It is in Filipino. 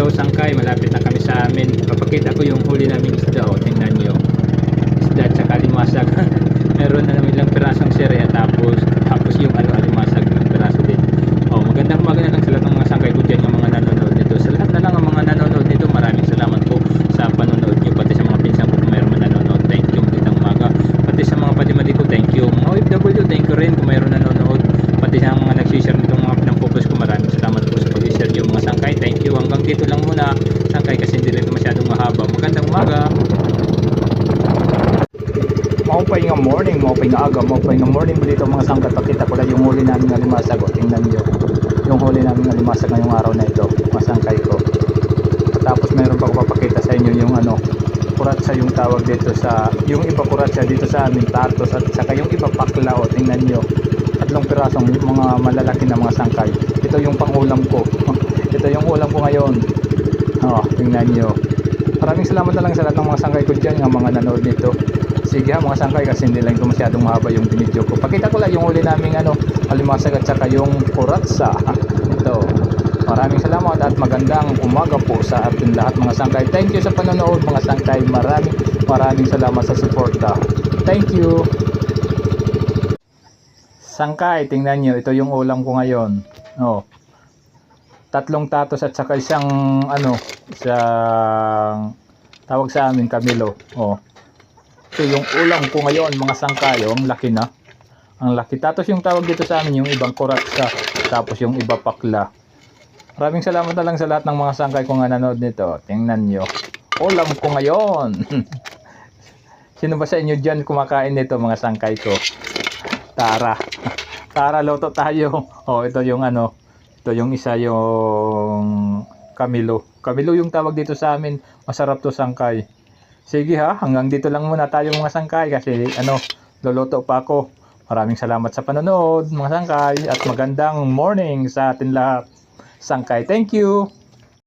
So sangkay, malapit na kami sa amin. Papakita ko yung huli naming isda. O, tingnan nyo. Isda at saka limasag. Meron na namin ilang pirasong sere tapos tapos yung ano alimasag ng piraso din. Oh, magandang umaga na lang sa lahat ng mga sangkay ko dyan yung mga nanonood nito. Sa lahat na lang ang mga nanonood nito, maraming salamat po sa panonood nyo. Pati sa mga pinsan ko kung mayroon man nanonood. Thank you, magandang umaga. Pati sa mga padimadi ko, thank you. Mga OFW, thank you rin kung mayroon nanonood. Pati sa mga nagsishare nitong mga pinang-focus ko, maraming salamat po sa pag-share yung mga sangkay. Thank you. Hanggang dito lang muna, sangkay, kasi hindi rin masyadong mahaba. Magandang umaga. Maupay nga morning, maupay nga aga, maupay nga morning dito mga sangkat. Pakita ko lang yung huli namin ng alimasag. O, tingnan nyo. Yung huli namin ng alimasag ngayong araw na ito. Mga sangkay ko. Tapos mayroon pa ko papakita sa inyo yung ano, kuratsa yung tawag dito sa, yung iba kuratsa dito sa amin, tatos at saka yung iba pakla. O, tingnan nyo. Tatlong pirasong mga malalaki na mga sangkay. Ito yung pangulam ko. Yung ulam ko ngayon. O, tingnan nyo. Maraming salamat na lang sa lahat ng mga sangkay ko dyan, ng mga nanood nito. Sige ha mga sangkay kasi hindi lang ito masyadong mahaba yung video ko. Pakita ko lang yung uli naming ano, alimasag at saka yung kuratsa. Ito. Maraming salamat at magandang umaga po sa ating lahat mga sangkay. Thank you sa panonood mga sangkay. Maraming maraming salamat sa suporta. Thank you. Sangkay, tingnan nyo. Ito yung ulam ko ngayon. Oh. Tatlong tatos at saka isang ano, isang tawag sa amin Camilo. Oh. Ito yung ulam ko ngayon, mga sangkay. Oh, ang laki na. Ang laki. Tapos yung tawag dito sa amin, yung ibang kuratsa. Tapos yung iba pakla. Maraming salamat na lang sa lahat ng mga sangkay kung nanonood nito. Tingnan nyo. Ulam ko ngayon. Sino ba sa inyo dyan kumakain nito mga sangkay ko? Tara. Tara, loto tayo. Oh, ito yung ano. Ito yung isa yung Camilo. Camilo yung tawag dito sa amin. Masarap to sangkay. Sige ha, hanggang dito lang muna tayo mga sangkay kasi ano, luluto pa ako. Maraming salamat sa panonood mga sangkay at magandang morning sa atin lahat. Sangkay, thank you!